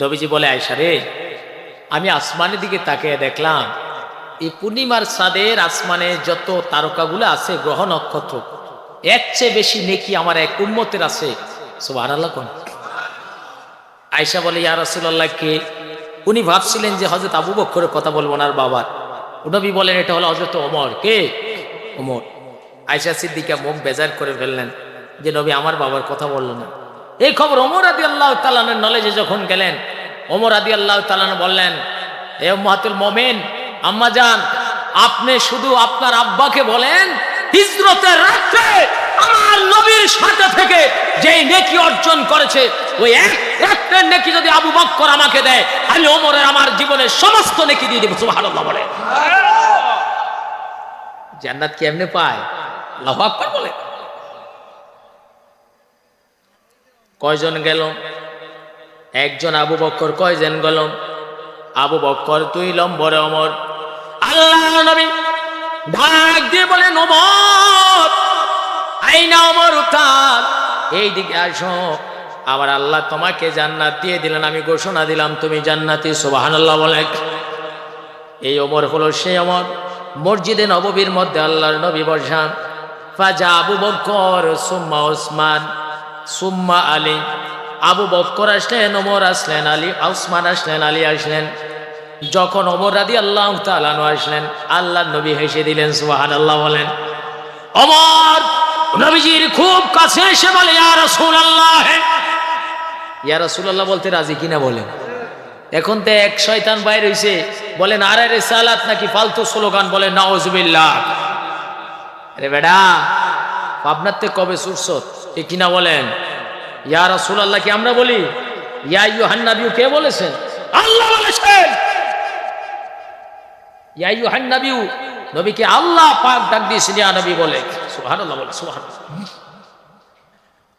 নবীজি বলে আয়সা রে, আমি আসমানের দিকে তাকিয়ে দেখলাম, এই পূর্ণিমার সাদের আসমানে যত তারকাগুলো আছে, গ্রহ নক্ষত্র, এর চেয়ে বেশি নেকি আমার এক উন্মতের আছে। কোন? আয়সা বলে, ইয়া রাসূলুল্লাহ, কে? উনি ভাবছিলেন যে হজরত আবু বক্করের কথা বলব ওনার বাবার। নবী বলেন, এটা হলো হজরত অমর কে? অমর আয়সা সিদ্দিকা মুখ বেজার করে ফেললেন যে, নবী, আমার বাবার কথা বলল না। এই খবর ওমর আদি আল্লাহ তালানের নলেজে যখন গেলেন ওমর আদি আল্লাহ তালান বললেন এ মাতুল মমিন আম্মা যান আপনি শুধু আপনার আব্বাকে বলেন হিজরতের রাত্রে আমার নবীর সাথে থেকে যেই নেকি অর্জন করেছে ওই এক রাত্রের নেকি যদি আবু বক্কর আমাকে দেয় আমি ওমরের আমার জীবনের সমস্ত নেকি দিয়ে দেবো সুবহানাল্লাহ বলে। জান্নাত কি এমনি পায়? আল্লাহু আকবার বলে। কয়জন গেল? একজন আবু বক্কর কয়জন গেল? আবু বক্কর তুই লম্বরে অমর। আল্লাহ নবী ডাক দিয়ে বলে নমর আইনা অমর উত্তার এই দিকে আসো। আমার আল্লাহ তোমাকে জান্নাত দিয়ে দিলেন, আমি ঘোষণা দিলাম, তুমি জান্নাতি, সুবহানাল্লাহ বলে। এই অমর হলো সেই অমর। মসজিদে নববীর মধ্যে আল্লাহর নবী বসান, ফাজা আবু বক্কর সুম্মা ওসমান। সুম্মা আলী। আবু বক্কর আসলেন, ওমর আসলেন, আলী, ওসমান আসলেন, আলী আসলেন। যখন ওমর রাদি আল্লাহ তালানো আসলেন আল্লাহ নবী হেসে দিলেন সুবাহান আল্লাহ বলেন অমর নবীজির খুব কাছে এসে বলে, ইয়া রাসূলুল্লাহ। ইয়া রাসূলুল্লাহ বলতে রাজি কিনা বলেন? এখন তো এক শয়তান বাইর হইছে, বলেন, আরে রে সালাত নাকি ফালতু স্লোগান? বলে নাউজুবিল্লাহ। আরে বেডা আপনার তে কবে সুরসত এ কিনা বলেন? ইয়া রাসূলুল্লাহ, কি আমরা বলি? ইয়া ইউহান নবী কে বলেছেন? আল্লাহ বলেছেন। ইয়া ইউহান নবী নবীকে আল্লাহ পাক ডাক দিয়েছেন, ইয়া নবী বলে। সুবহানাল্লাহ বলে, সুবহানাল্লাহ।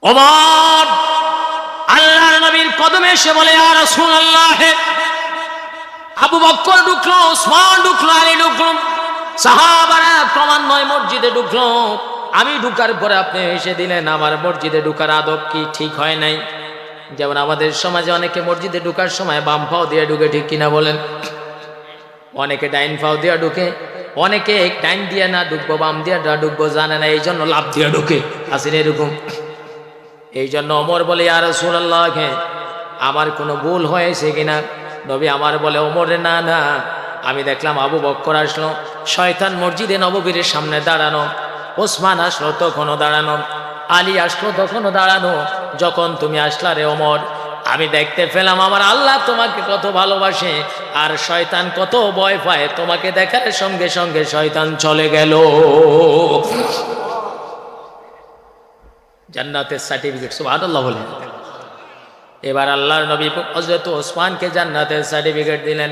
ওমর আল্লাহর নবীর কদমে এসে বলে, ইয়া রাসূলুল্লাহ, আবু বক্কর ঢুকলো, ওসমান ঢুকলো, আলী ঢুকলো, সাহাবারা ক্রমান্বয়ে মসজিদে ঢুকলো। আমি ঢুকার পরে আপনি এসে দিলেন, আমার মসজিদে ঢুকার আদব কি ঠিক হয় নাই? যেমন আমাদের সমাজে অনেকে মসজিদে ঢুকার সময় বাম পাও দিয়ে ঢুকে, ঠিক কিনা বলেন? অনেকে ডাইন পাও দিয়ে ঢুকে, অনেকে ডাইন দিয়ে না ঢুকবো, বাম দিয়ে ঢুকবো, জানে না এই জন্য লাভ দিয়ে ঢুকে। আসেন এরকম। এই জন্য অমর বলে আর সুরাল্লাহকে আমার কোনো ভুল হয়েছে কিনা? নবী আমার বলে, ওমরে, না না, আমি দেখলাম আবু বক্কর আসলো, শয়তান মসজিদে নববীরের সামনে দাঁড়ানো ওসমান আসলো তখনও দাঁড়ানো, আলী আসলো তখনও দাঁড়ানো, যখন তুমি আসলা রে ওমর, আমি দেখতে পেলাম আমার আল্লাহ তোমাকে কত ভালোবাসে, আর শয়তান কত ভয় পায়, তোমাকে দেখার সঙ্গে সঙ্গে শয়তান চলে গেল। জান্নাতের সার্টিফিকেট সুবহানাল্লাহ বলে। এবার আল্লাহর নবী হজরত ওসমানকে জান্নাতের সার্টিফিকেট দিলেন।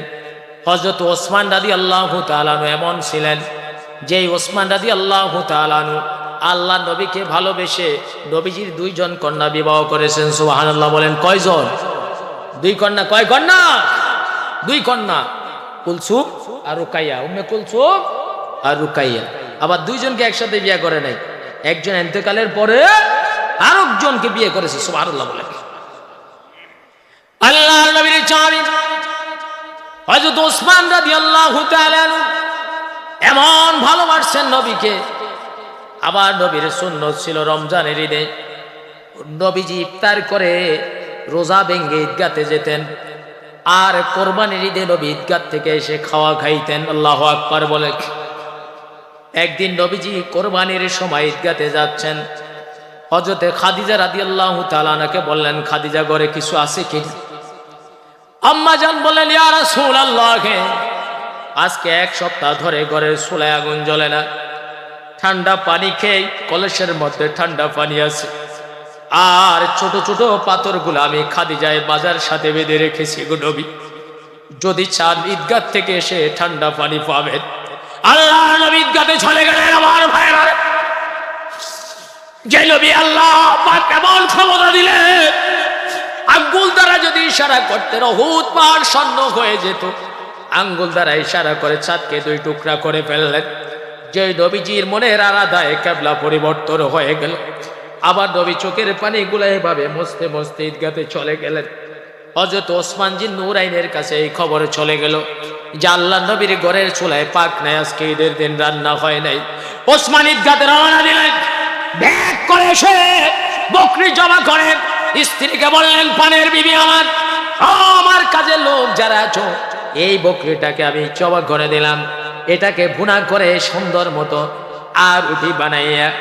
হজরত ওসমান দাদি আল্লাহ তালানু এমন ছিলেন যেই ওসমান দাদি আল্লাহ তালানু আল্লাহ নবীকে ভালোবেসে নবীজির দুইজন কন্যা বিবাহ করেছেন, সুবহানাল্লাহ বলেন, কয়জন? দুই কন্যা, কয় কন্যা? দুই কন্যা, কুলসুম আর রুকাইয়া। উম্মে কুলসুম আর রুকাইয়া। আবার দুইজনকে একসাথে বিয়ে করে নাই। একজন এতেকালের পরে আরেকজনকে বিয়ে করেছে, সুবহানাল্লাহ বলেন। আল্লাহ নবীর চাবি। হযরত ওসমান রাদিয়াল্লাহু তাআলা এমন ভালোবাসছেন নবীকে। আবার নবীর শূন্য ছিল রমজানের ঈদে। নবীজি ইফতার করে রোজা ভেঙ্গে ঈদগাতে যেতেন। আর কোরবানির ঈদে নবী ঈদগাত থেকে এসে খাওয়া খাইতেন। আল্লাহ আকবার বলে। একদিন নবীজি কোরবানির সময় ঈদগাতে যাচ্ছেন। হজরতে খাদিজা রাদি আল্লাহ তালানাকে বললেন, খাদিজা, ঘরে কিছু আছে কি? আম্মা জান বললেন ইয়ারা সুল আল্লাহকে আজকে এক সপ্তাহ ধরে ঘরের চুলায় আগুন জ্বলে না। ঠান্ডা পানি খেয়ে কলসের মধ্যে ঠান্ডা পানি আছে। আর ছোট ছোট পাথরগুলো আমি খাদিজায় বাজার সাথে বেঁধে রেখেছি নবী। যদি চান ঈদগাহ থেকে এসে ঠান্ডা পানি পাবেন। আল্লাহ ঈদগাতে চলে গেলেন আমার ভাইরা যে নবী আল্লাহ কেমন ক্ষমতা দিলে আঙ্গুল দ্বারা যদি ইশারা করতে রহুত পাহাড় স্বর্ণ হয়ে যেত। আঙ্গুল দ্বারা ইশারা করে চাঁদকে দুই টুকরা করে ফেললেন। যে নবীজির মনের আরাধায় কেবলা পরিবর্তন হয়ে গেল। আবার নবী চোখের পানিগুলো এভাবে মস্তে মস্তে ঈদগাতে চলে গেলেন। হজরত ওসমান জি নুরাইনের কাছে এই খবর চলে গেল যে আল্লাহ নবীর ঘরের চুলায় পাক নাই, আজকে ঈদের দিন রান্না হয় নাই। ওসমান ঈদগাতে রওনা দিলেন। ব্যাগ করে এসে বকরি জমা করেন স্ত্রীকে বললেন, পানের বিবি আমার আমার কাজের লোক যারা আছো এই বকরিটাকে আমি জবা করে দিলাম। এটাকে ভুনা করে সুন্দর মতো আর রুটি বানাইয়া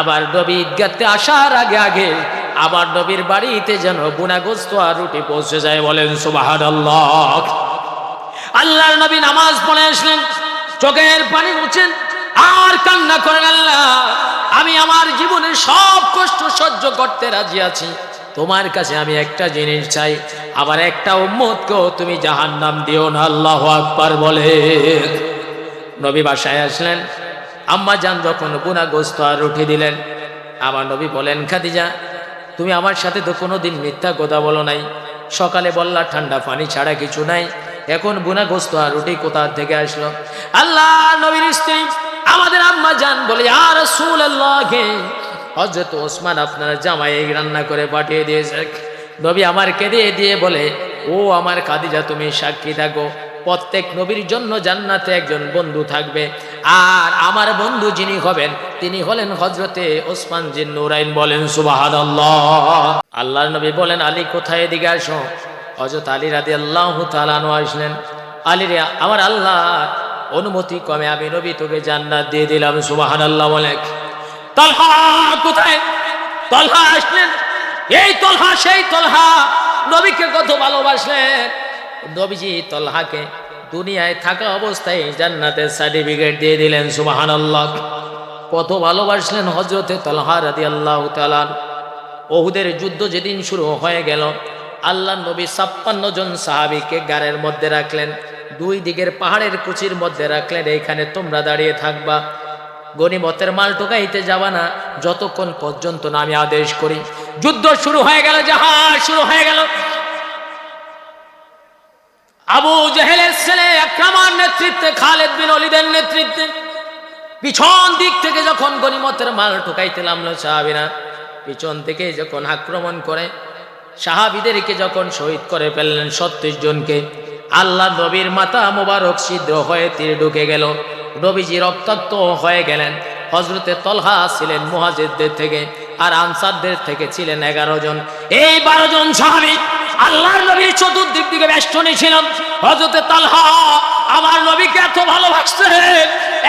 আবার নবী ঈদগাতে আসার আগে আগে আবার নবীর বাড়িতে যেন বুনাগোস্ত আর রুটি পৌঁছে যায় বলেন সুবাহান আল্লাহ আল্লাহর নবী নামাজ পড়ে আসলেন, চোখের পানি মুছেন, আর কান্না করেন আল্লাহ, আমি আমার জীবনের সব কষ্ট সহ্য করতে রাজি আছি। তোমার কাছে আমি একটা জিনিস চাই। আবার একটা উম্মতকেও তুমি জাহান নাম দিও না, আল্লাহ আকবার বলে। নবী বাসায় আসলেন। আম্মা যান যখন গুনাগ্রস্ত আর রুটি দিলেন। আমার নবী বলেন, খাদিজা, তুমি আমার সাথে তো কোনোদিন মিথ্যা কথা বলো নাই। সকালে বললা, ঠান্ডা পানি ছাড়া কিছু নাই। এখন বুনাগ্রস্ত আর রুটি কোথা থেকে আসলো? আল্লাহ নবীর স্ত্রী, আমাদের আম্মা যান বলে আর সুল আল্লাহকে হজরত ওসমান আপনার জামাই রান্না করে পাঠিয়ে দিয়েছে। নবী আমার কেঁদে দিয়ে বলে, ও আমার খাদিজা, তুমি সাক্ষী থাকো। প্রত্যেক নবীর জন্য জান্নাতে একজন বন্ধু থাকবে। আর আমার বন্ধু যিনি হবেন, তিনি হলেন হজরতে ওসমান জিন নুরাইন বলেন সুবাহান আল্লাহর নবী বলেন, আলী, কোথায় এদিকে আসো? হজরত আলী রাদি আল্লাহ তালানো আসলেন, আলী রে, আমার আল্লাহ অনুমতি কমে আমি নবী তোকে জান্নাত দিয়ে দিলাম সুবাহান আল্লাহ বলে। তলহা কোথায়? তলহা আসলেন। এই তলহা, সেই তলহা। নবীকে কত ভালোবাসলেন। নবীজি দুনিয়ায় থাকা অবস্থায় জান্নাতের সার্টিফিকেট দিয়ে দিলেন কত ভালোবাসলেন হজরতে তলহা রাদি আল্লাহ তালান ওহুদের যুদ্ধ যেদিন শুরু হয়ে গেল, আল্লাহ নবী ছাপ্পান্ন জন সাহাবিকে গাড়ের মধ্যে রাখলেন, দুই দিকের পাহাড়ের কুচির মধ্যে রাখলেন, এইখানে তোমরা দাঁড়িয়ে থাকবা। গনিমতের মাল টোকাইতে যাবা না, যতক্ষণ পর্যন্ত না আমি আদেশ করি। যুদ্ধ শুরু হয়ে গেল, জাহাজ শুরু হয়ে গেল। আবু জেহেলের ছেলে একরামার নেতৃত্বে, খালেদ বিন অলিদের নেতৃত্বে, পিছন দিক থেকে যখন গনিমতের মাল ঠোকাইতে নামলো সাহাবিরা, পিছন থেকে যখন আক্রমণ করে, সাহাবিদেরকে যখন শহীদ করে ফেললেন ছত্রিশ জনকে, আল্লাহ নবীর মাথা মোবারক ছিদ্র হয়ে তীর ঢুকে গেল। নবীজি রক্তাক্ত হয়ে গেলেন। হজরতে তলহা ছিলেন মুহাজিদদের থেকে আর আনসারদের থেকে ছিলেন এগারো জন। এই বারো জন সাহাবি আল্লাহর নবীর চতুর্দিক দিকে বেষ্টনী ছিলাম হজরতে তালহা আমার নবীকে এত ভালোবাসতেন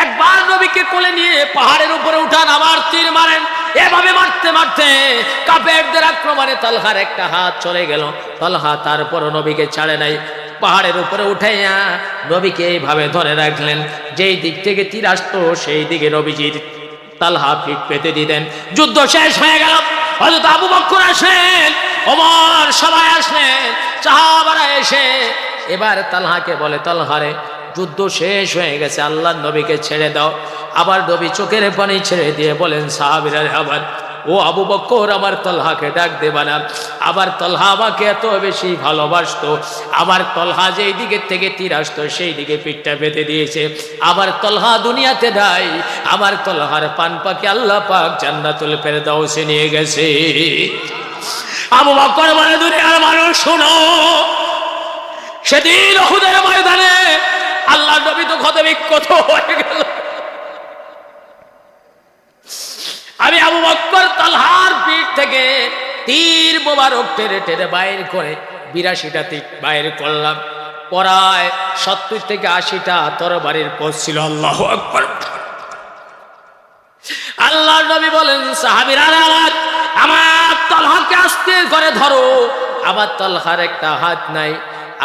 একবার নবীকে কোলে নিয়ে পাহাড়ের উপরে উঠান আবার তীর মারেন। এভাবে মারতে মারতে কাপেরদের আক্রমণে তালহার একটা হাত চলে গেল। তালহা তারপরও নবীকে ছাড়ে নাই। পাহাড়ের উপরে উঠাইয়া নবীকে এইভাবে ধরে রাখলেন। যেই দিক থেকে তীর আসতো সেই দিকে নবীজির তালহা পিঠ পেতে দিতেন যুদ্ধ শেষ হয়ে গেল। হয়তো আবু বক্কর আসেন ওমর সবাই আসলেন চাহাবারা এসে এবার তালহাকে বলে তালহারে যুদ্ধ শেষ হয়ে গেছে, আল্লাহ নবীকে ছেড়ে দাও। আবার নবী চোখের পানি ছেড়ে দিয়ে বলেন, সাহাবিরা আবার ও আবু বক্কর আমার তলহাকে ডাক দেবা না আবার তলহা আমাকে এত বেশি ভালোবাসতো। আবার তলহা যেই দিকের থেকে তীর আসতো, সেই দিকে পিঠটা বেঁধে দিয়েছে। আবার তলহা দুনিয়াতে নাই। আমার তলহার পান পাকে আল্লাহ পাক জান্নাতুল ফেরদাউসে নিয়ে গেছে। আবু বক্কর বলে, দুনিয়ার মানুষ, শোনো। সেদিন ওহুদের ময়দানে আল্লাহ নবী তো ক্ষত বিক্ষত হয়ে গেল। আমি আবু বক্কর তালহার পিঠ থেকে তীর মোবারক টেরে টেনে বাইর করে বিরাশিটা তীর বাইর করলাম। পড়ায় সত্তর থেকে আশিটা তরবারির পথ ছিল আল্লাহ আকবর। আল্লাহ নবী বলেন, সাহাবিরা, আমার তলহাকে আসতে করে ধরো। আবার তলহার একটা হাত নাই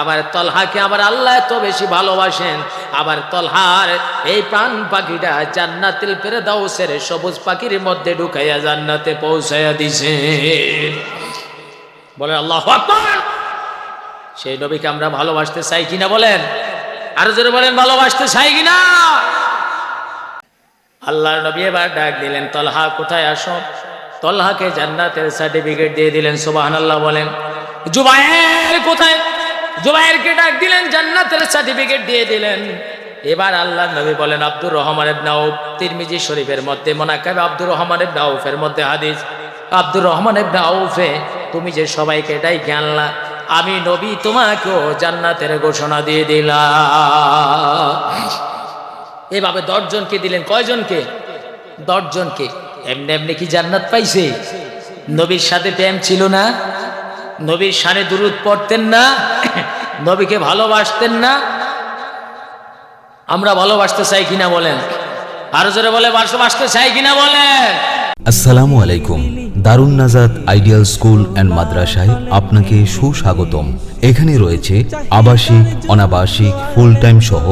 আবার তলহাকে আবার আল্লাহ এত বেশি ভালোবাসেন। আবার তলহার এই প্রাণ পাখিটা জান্নাতিল পেরে দাও সেরে সবুজ পাখির মধ্যে ঢুকাইয়া জান্নাতে পৌঁছাইয়া দিছে। বলে, আল্লাহ সেই নবীকে আমরা ভালোবাসতে চাই কিনা বলেন? আরও জোরে বলেন, ভালোবাসতে চাই কিনা? আল্লাহর নবী এবার ডাক দিলেন, তলহা, কোথায় আসো? তলহাকে জান্নাতের সার্টিফিকেট দিয়ে দিলেন সুবাহান আল্লাহ বলেন, জুবায়ের কোথায়? জুবায়েরকে ডাক দিলেন, জান্নাতের সার্টিফিকেট দিয়ে দিলেন। এবার আল্লাহ নবী বলেন, আব্দুর রহমান ইবনে আউফ, তিরমিজি শরীফের মধ্যে মোনাকাব আব্দুর রহমান ইবনে আউফের মধ্যে হাদিস। আব্দুর রহমান ইবনে আউফে, তুমি যে সবাইকে এটাই জ্ঞানলা আমি নবী তোমাকেও জান্নাতের ঘোষণা দিয়ে দিলাম। এভাবে দশজনকে দিলেন, কয়জনকে? দশজনকে। এমনি এমনি কি জান্নাত পাইছে? নবীর সাথে প্রেম ছিল না? নবীর সানে দুরুদ পড়তেন না, নবীকে ভালোবাসতেন না। আমরা ভালোবাসতে চাই কিনা বলেন? আরও জোরে বলে, ভালোবাসতে চাই কিনা বলেন? আসসালামু আলাইকুম, দারুণ নাজাদ আইডিয়াল স্কুল অ্যান্ড মাদ্রাসায় আপনাকে সুস্বাগতম। এখানে রয়েছে আবাসিক, অনাবাসিক ফুল টাইম সহ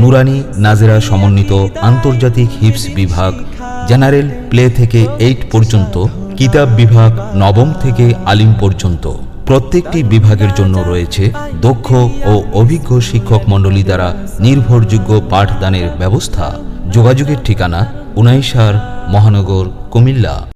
নুরানি নাজেরা সমন্বিত আন্তর্জাতিক হিপস বিভাগ, জেনারেল প্লে থেকে এইট পর্যন্ত কিতাব বিভাগ নবম থেকে আলিম পর্যন্ত। প্রত্যেকটি বিভাগের জন্য রয়েছে দক্ষ ও অভিজ্ঞ শিক্ষক মণ্ডলী দ্বারা নির্ভরযোগ্য পাঠদানের ব্যবস্থা। যোগাযোগের ঠিকানা উনাইশার মহানগর কুমিল্লা।